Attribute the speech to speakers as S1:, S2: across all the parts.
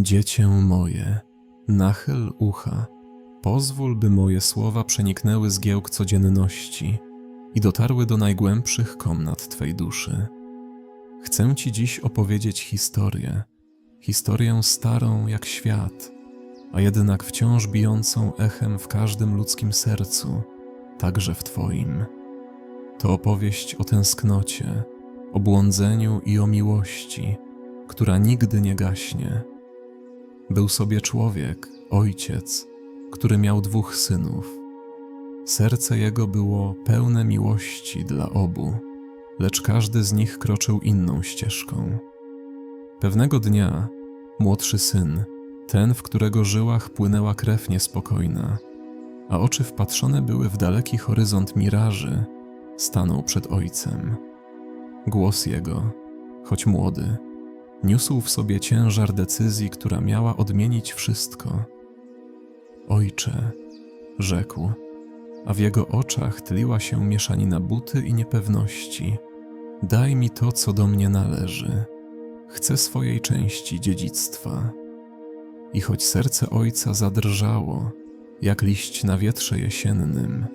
S1: Dziecię moje, nachyl ucha, pozwól, by moje słowa przeniknęły zgiełk codzienności i dotarły do najgłębszych komnat Twej duszy. Chcę Ci dziś opowiedzieć historię, historię starą jak świat, a jednak wciąż bijącą echem w każdym ludzkim sercu, także w Twoim. To opowieść o tęsknocie, o błądzeniu i o miłości, która nigdy nie gaśnie. Był sobie człowiek, ojciec, który miał dwóch synów. Serce jego było pełne miłości dla obu, lecz każdy z nich kroczył inną ścieżką. Pewnego dnia młodszy syn, ten, w którego żyłach płynęła krew niespokojna, a oczy wpatrzone były w daleki horyzont miraży, stanął przed ojcem. Głos jego, choć młody, niósł w sobie ciężar decyzji, która miała odmienić wszystko. Ojcze, rzekł, a w jego oczach tliła się mieszanina buty i niepewności. Daj mi to, co do mnie należy. Chcę swojej części dziedzictwa. I choć serce ojca zadrżało, jak liść na wietrze jesiennym,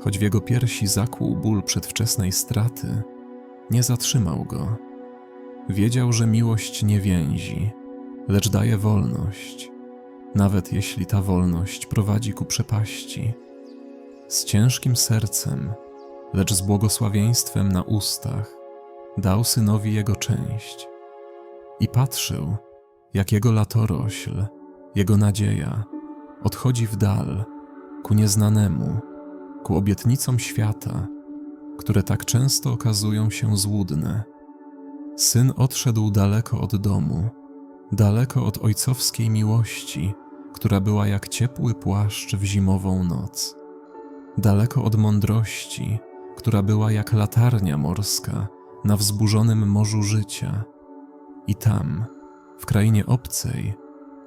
S1: choć w jego piersi zakłuł ból przedwczesnej straty, nie zatrzymał go. Wiedział, że miłość nie więzi, lecz daje wolność, nawet jeśli ta wolność prowadzi ku przepaści. Z ciężkim sercem, lecz z błogosławieństwem na ustach, dał synowi jego część i patrzył, jak jego latorośl, jego nadzieja odchodzi w dal ku nieznanemu, ku obietnicom świata, które tak często okazują się złudne. Syn odszedł daleko od domu, daleko od ojcowskiej miłości, która była jak ciepły płaszcz w zimową noc, daleko od mądrości, która była jak latarnia morska na wzburzonym morzu życia. I tam, w krainie obcej,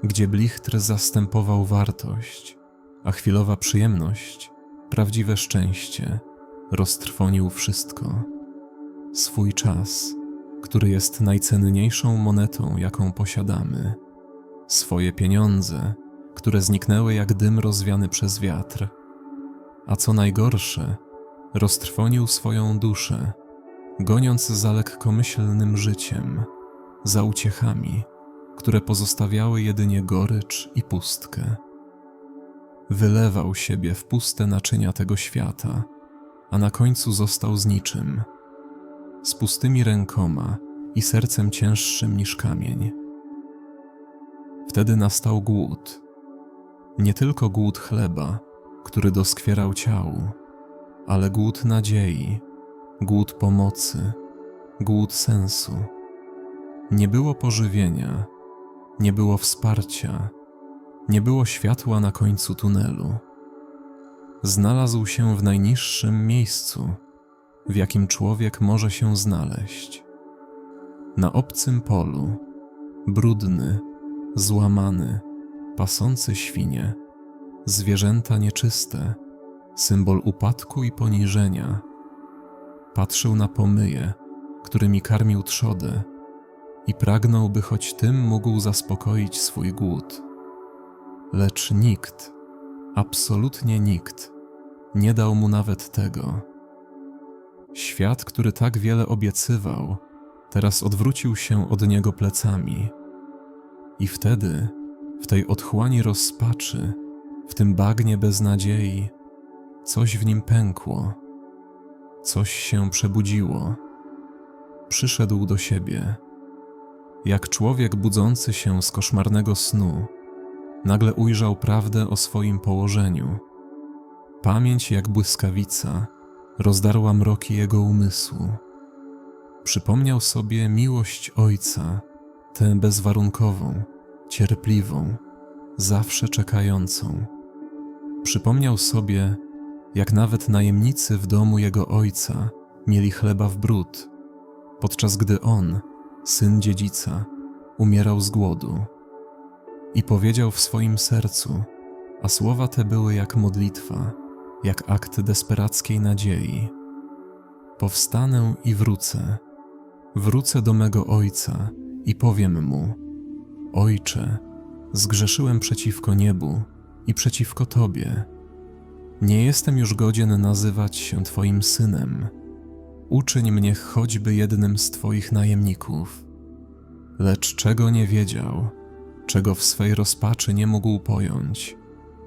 S1: gdzie blichtr zastępował wartość, a chwilowa przyjemność, prawdziwe szczęście, roztrwonił wszystko. Swój czas, który jest najcenniejszą monetą, jaką posiadamy, swoje pieniądze, które zniknęły jak dym rozwiany przez wiatr, a co najgorsze, roztrwonił swoją duszę, goniąc za lekkomyślnym życiem, za uciechami, które pozostawiały jedynie gorycz i pustkę. Wylewał siebie w puste naczynia tego świata, a na końcu został z niczym, z pustymi rękoma i sercem cięższym niż kamień. Wtedy nastał głód. Nie tylko głód chleba, który doskwierał ciału, ale głód nadziei, głód pomocy, głód sensu. Nie było pożywienia, nie było wsparcia, nie było światła na końcu tunelu. Znalazł się w najniższym miejscu, w jakim człowiek może się znaleźć. Na obcym polu, brudny, złamany, pasący świnie, zwierzęta nieczyste, symbol upadku i poniżenia. Patrzył na pomyje, którymi karmił trzodę i pragnął, by choć tym mógł zaspokoić swój głód. Lecz nikt, absolutnie nikt, nie dał mu nawet tego. Świat, który tak wiele obiecywał, teraz odwrócił się od niego plecami. I wtedy, w tej otchłani rozpaczy, w tym bagnie beznadziei, coś w nim pękło, coś się przebudziło. Przyszedł do siebie. Jak człowiek budzący się z koszmarnego snu, nagle ujrzał prawdę o swoim położeniu. Pamięć jak błyskawica rozdarła mroki jego umysłu. Przypomniał sobie miłość Ojca, tę bezwarunkową, cierpliwą, zawsze czekającą. Przypomniał sobie, jak nawet najemnicy w domu jego ojca mieli chleba w bród, podczas gdy on, syn dziedzica, umierał z głodu. I powiedział w swoim sercu, a słowa te były jak modlitwa, jak akt desperackiej nadziei. Powstanę i wrócę. Wrócę do mego ojca i powiem mu: Ojcze, zgrzeszyłem przeciwko niebu i przeciwko Tobie. Nie jestem już godzien nazywać się Twoim synem. Uczyń mnie choćby jednym z Twoich najemników. Lecz czego nie wiedział, czego w swej rozpaczy nie mógł pojąć,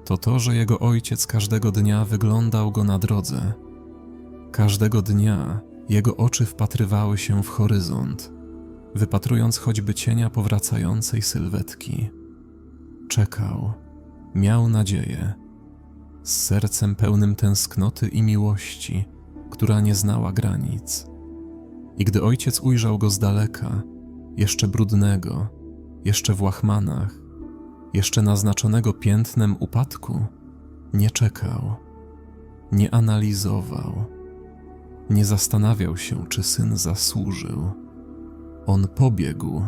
S1: to to, że jego ojciec każdego dnia wyglądał go na drodze. Każdego dnia jego oczy wpatrywały się w horyzont, wypatrując choćby cienia powracającej sylwetki. Czekał, miał nadzieję, z sercem pełnym tęsknoty i miłości, która nie znała granic. I gdy ojciec ujrzał go z daleka, jeszcze brudnego, jeszcze w łachmanach, jeszcze naznaczonego piętnem upadku, nie czekał, nie analizował, nie zastanawiał się, czy syn zasłużył. On pobiegł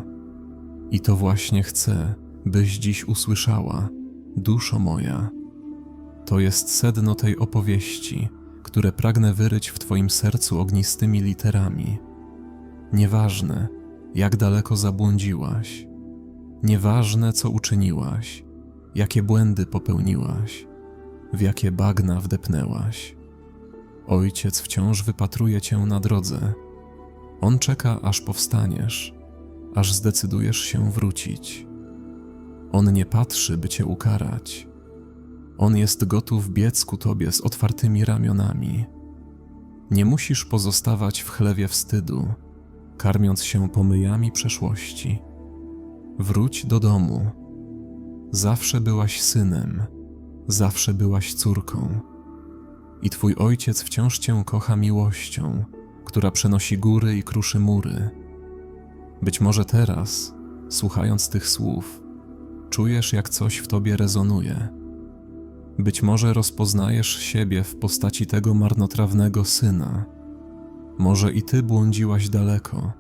S1: i to właśnie chcę, byś dziś usłyszała, duszo moja. To jest sedno tej opowieści, które pragnę wyryć w Twoim sercu ognistymi literami. Nieważne, jak daleko zabłądziłaś, nieważne, co uczyniłaś, jakie błędy popełniłaś, w jakie bagna wdepnęłaś. Ojciec wciąż wypatruje Cię na drodze. On czeka, aż powstaniesz, aż zdecydujesz się wrócić. On nie patrzy, by Cię ukarać. On jest gotów biec ku Tobie z otwartymi ramionami. Nie musisz pozostawać w chlewie wstydu, karmiąc się pomyjami przeszłości. Wróć do domu. Zawsze byłaś synem, zawsze byłaś córką. I Twój ojciec wciąż Cię kocha miłością, która przenosi góry i kruszy mury. Być może teraz, słuchając tych słów, czujesz, jak coś w Tobie rezonuje. Być może rozpoznajesz siebie w postaci tego marnotrawnego syna. Może i Ty błądziłaś daleko,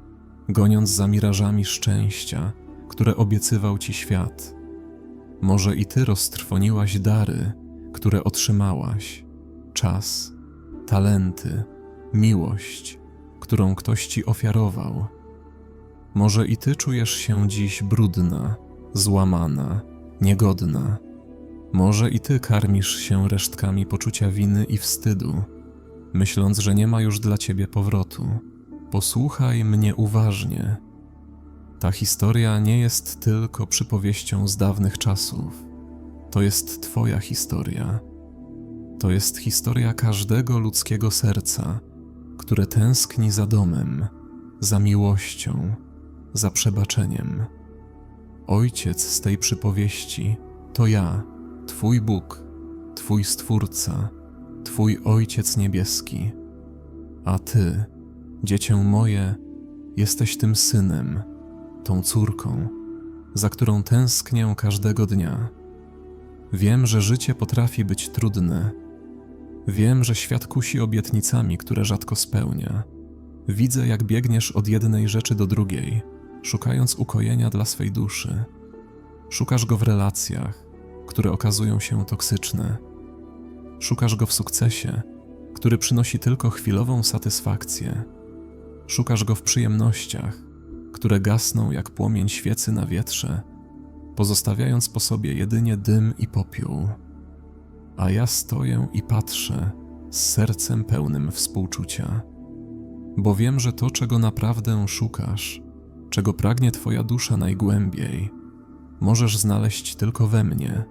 S1: goniąc za mirażami szczęścia, które obiecywał Ci świat. Może i Ty roztrwoniłaś dary, które otrzymałaś, czas, talenty, miłość, którą ktoś Ci ofiarował. Może i Ty czujesz się dziś brudna, złamana, niegodna. Może i Ty karmisz się resztkami poczucia winy i wstydu, myśląc, że nie ma już dla Ciebie powrotu. Posłuchaj mnie uważnie. Ta historia nie jest tylko przypowieścią z dawnych czasów. To jest Twoja historia. To jest historia każdego ludzkiego serca, które tęskni za domem, za miłością, za przebaczeniem. Ojciec z tej przypowieści to ja, Twój Bóg, Twój Stwórca, Twój Ojciec Niebieski. A Ty, dziecię moje, jesteś tym synem, tą córką, za którą tęsknię każdego dnia. Wiem, że życie potrafi być trudne. Wiem, że świat kusi obietnicami, które rzadko spełnia. Widzę, jak biegniesz od jednej rzeczy do drugiej, szukając ukojenia dla swej duszy. Szukasz go w relacjach, które okazują się toksyczne. Szukasz go w sukcesie, który przynosi tylko chwilową satysfakcję. Szukasz go w przyjemnościach, które gasną jak płomień świecy na wietrze, pozostawiając po sobie jedynie dym i popiół. A ja stoję i patrzę z sercem pełnym współczucia, bo wiem, że to, czego naprawdę szukasz, czego pragnie Twoja dusza najgłębiej, możesz znaleźć tylko we mnie.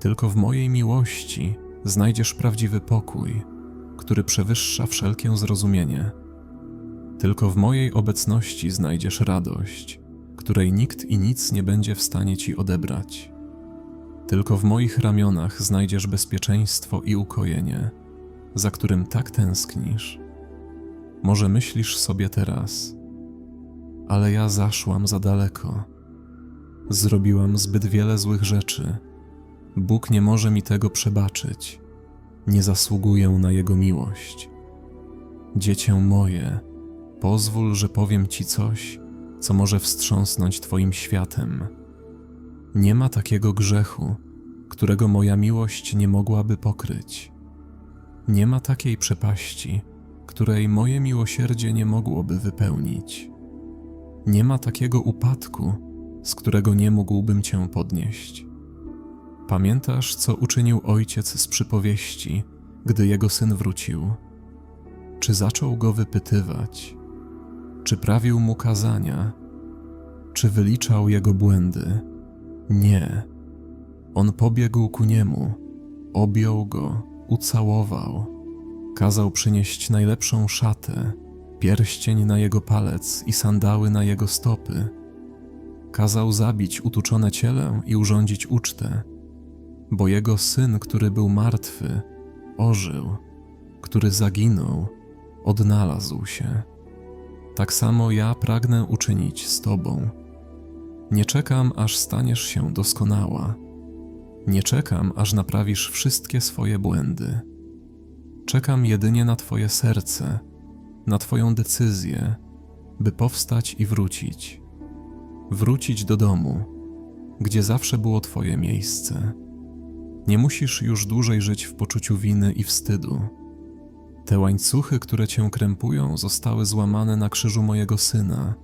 S1: Tylko w mojej miłości znajdziesz prawdziwy pokój, który przewyższa wszelkie zrozumienie. Tylko w mojej obecności znajdziesz radość, której nikt i nic nie będzie w stanie ci odebrać. Tylko w moich ramionach znajdziesz bezpieczeństwo i ukojenie, za którym tak tęsknisz. Może myślisz sobie teraz, ale ja zaszłam za daleko. Zrobiłam zbyt wiele złych rzeczy. Bóg nie może mi tego przebaczyć. Nie zasługuję na Jego miłość. Dziecię moje, pozwól, że powiem Ci coś, co może wstrząsnąć Twoim światem. Nie ma takiego grzechu, którego moja miłość nie mogłaby pokryć. Nie ma takiej przepaści, której moje miłosierdzie nie mogłoby wypełnić. Nie ma takiego upadku, z którego nie mógłbym cię podnieść. Pamiętasz, co uczynił ojciec z przypowieści, gdy jego syn wrócił? Czy zaczął go wypytywać? Czy prawił mu kazania? Czy wyliczał jego błędy? Nie. On pobiegł ku niemu, objął go, ucałował, kazał przynieść najlepszą szatę, pierścień na jego palec i sandały na jego stopy. Kazał zabić utuczone ciele i urządzić ucztę, bo jego syn, który był martwy, ożył, który zaginął, odnalazł się. Tak samo ja pragnę uczynić z Tobą. Nie czekam, aż staniesz się doskonała. Nie czekam, aż naprawisz wszystkie swoje błędy. Czekam jedynie na Twoje serce, na Twoją decyzję, by powstać i wrócić. Wrócić do domu, gdzie zawsze było Twoje miejsce. Nie musisz już dłużej żyć w poczuciu winy i wstydu. Te łańcuchy, które cię krępują, zostały złamane na krzyżu mojego syna,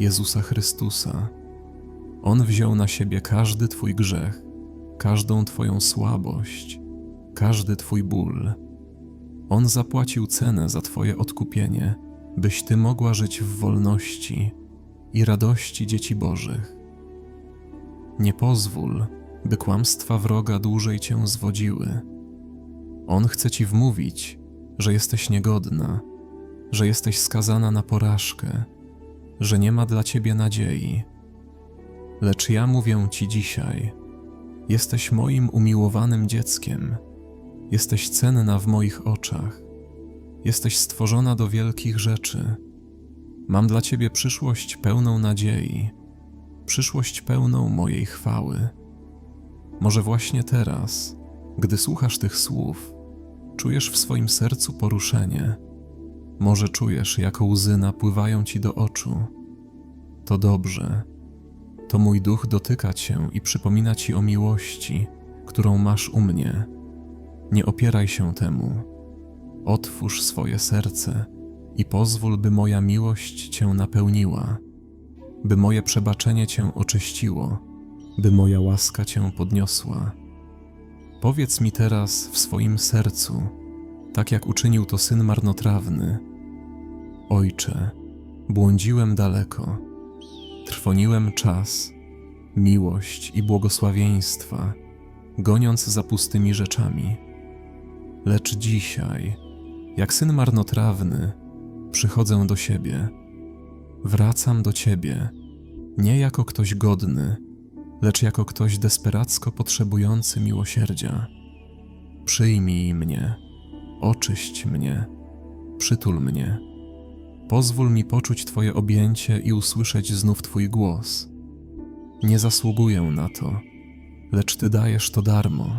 S1: Jezusa Chrystusa. On wziął na siebie każdy Twój grzech, każdą Twoją słabość, każdy Twój ból. On zapłacił cenę za Twoje odkupienie, byś Ty mogła żyć w wolności i radości dzieci Bożych. Nie pozwól, by kłamstwa wroga dłużej Cię zwodziły. On chce Ci wmówić, że jesteś niegodna, że jesteś skazana na porażkę, że nie ma dla Ciebie nadziei. Lecz ja mówię Ci dzisiaj, jesteś moim umiłowanym dzieckiem, jesteś cenna w moich oczach, jesteś stworzona do wielkich rzeczy. Mam dla Ciebie przyszłość pełną nadziei, przyszłość pełną mojej chwały. Może właśnie teraz, gdy słuchasz tych słów, czujesz w swoim sercu poruszenie. Może czujesz, jak łzy napływają ci do oczu. To dobrze. To mój duch dotyka cię i przypomina ci o miłości, którą masz u mnie. Nie opieraj się temu. Otwórz swoje serce i pozwól, by moja miłość cię napełniła, by moje przebaczenie cię oczyściło, by moja łaska cię podniosła. Powiedz mi teraz w swoim sercu, tak jak uczynił to syn marnotrawny: Ojcze, błądziłem daleko, trwoniłem czas, miłość i błogosławieństwa, goniąc za pustymi rzeczami. Lecz dzisiaj, jak syn marnotrawny, przychodzę do siebie. Wracam do Ciebie, nie jako ktoś godny, lecz jako ktoś desperacko potrzebujący miłosierdzia. Przyjmij mnie, oczyść mnie, przytul mnie. Pozwól mi poczuć Twoje objęcie i usłyszeć znów Twój głos. Nie zasługuję na to, lecz Ty dajesz to darmo.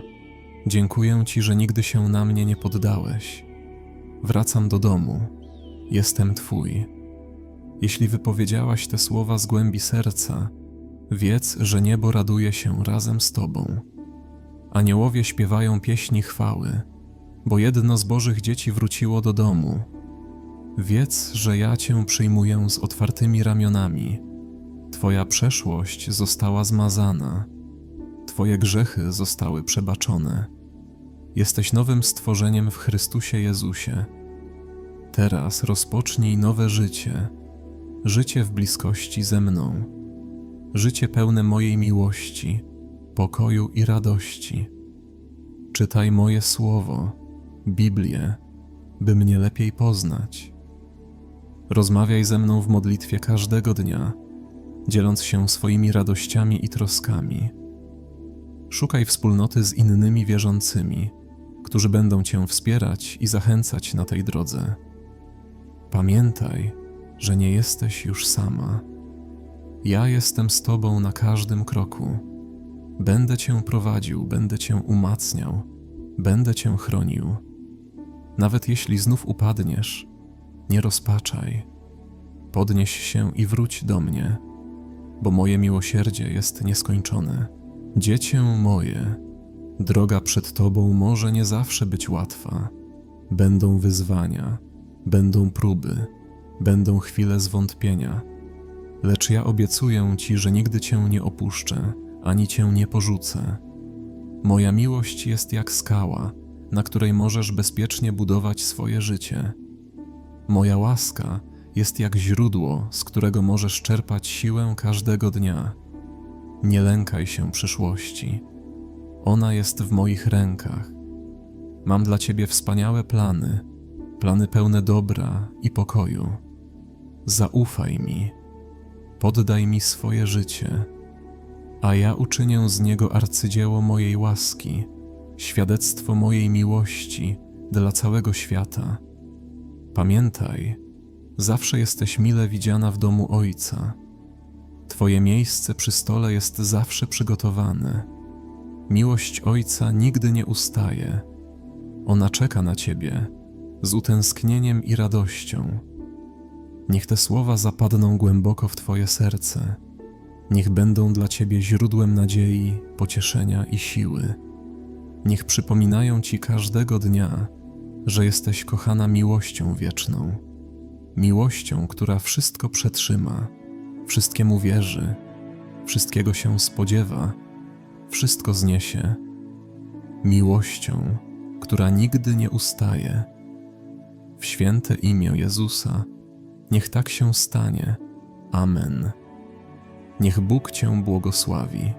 S1: Dziękuję Ci, że nigdy się na mnie nie poddałeś. Wracam do domu. Jestem Twój. Jeśli wypowiedziałaś te słowa z głębi serca, Wiedz, że niebo raduje się razem z Tobą. Aniołowie śpiewają pieśni chwały, bo jedno z Bożych dzieci wróciło do domu. Wiedz, że ja Cię przyjmuję z otwartymi ramionami. Twoja przeszłość została zmazana, Twoje grzechy zostały przebaczone. Jesteś nowym stworzeniem w Chrystusie Jezusie. Teraz rozpocznij nowe życie, życie w bliskości ze mną życie pełne mojej miłości, pokoju i radości. Czytaj moje słowo, Biblię, by mnie lepiej poznać. Rozmawiaj ze mną w modlitwie każdego dnia, dzieląc się swoimi radościami i troskami. Szukaj wspólnoty z innymi wierzącymi, którzy będą Cię wspierać i zachęcać na tej drodze. Pamiętaj, że nie jesteś już sama. Ja jestem z Tobą na każdym kroku. Będę Cię prowadził, będę Cię umacniał, będę Cię chronił. Nawet jeśli znów upadniesz, nie rozpaczaj. Podnieś się i wróć do mnie, bo moje miłosierdzie jest nieskończone. Dziecię moje, droga przed Tobą może nie zawsze być łatwa. Będą wyzwania, będą próby, będą chwile zwątpienia Lecz ja obiecuję Ci, że nigdy Cię nie opuszczę, ani Cię nie porzucę. Moja miłość jest jak skała, na której możesz bezpiecznie budować swoje życie. Moja łaska jest jak źródło, z którego możesz czerpać siłę każdego dnia. Nie lękaj się przyszłości. Ona jest w moich rękach. Mam dla Ciebie wspaniałe plany, plany pełne dobra i pokoju. Zaufaj mi, poddaj mi swoje życie, a ja uczynię z niego arcydzieło mojej łaski, świadectwo mojej miłości dla całego świata. Pamiętaj, zawsze jesteś mile widziana w domu Ojca. Twoje miejsce przy stole jest zawsze przygotowane. Miłość Ojca nigdy nie ustaje. Ona czeka na Ciebie z utęsknieniem i radością. Niech te słowa zapadną głęboko w Twoje serce. Niech będą dla Ciebie źródłem nadziei, pocieszenia i siły. Niech przypominają Ci każdego dnia, że jesteś kochana miłością wieczną. Miłością, która wszystko przetrzyma, wszystkiemu wierzy, wszystkiego się spodziewa, wszystko zniesie. Miłością, która nigdy nie ustaje. W święte imię Jezusa, niech tak się stanie. Amen. Niech Bóg Cię błogosławi.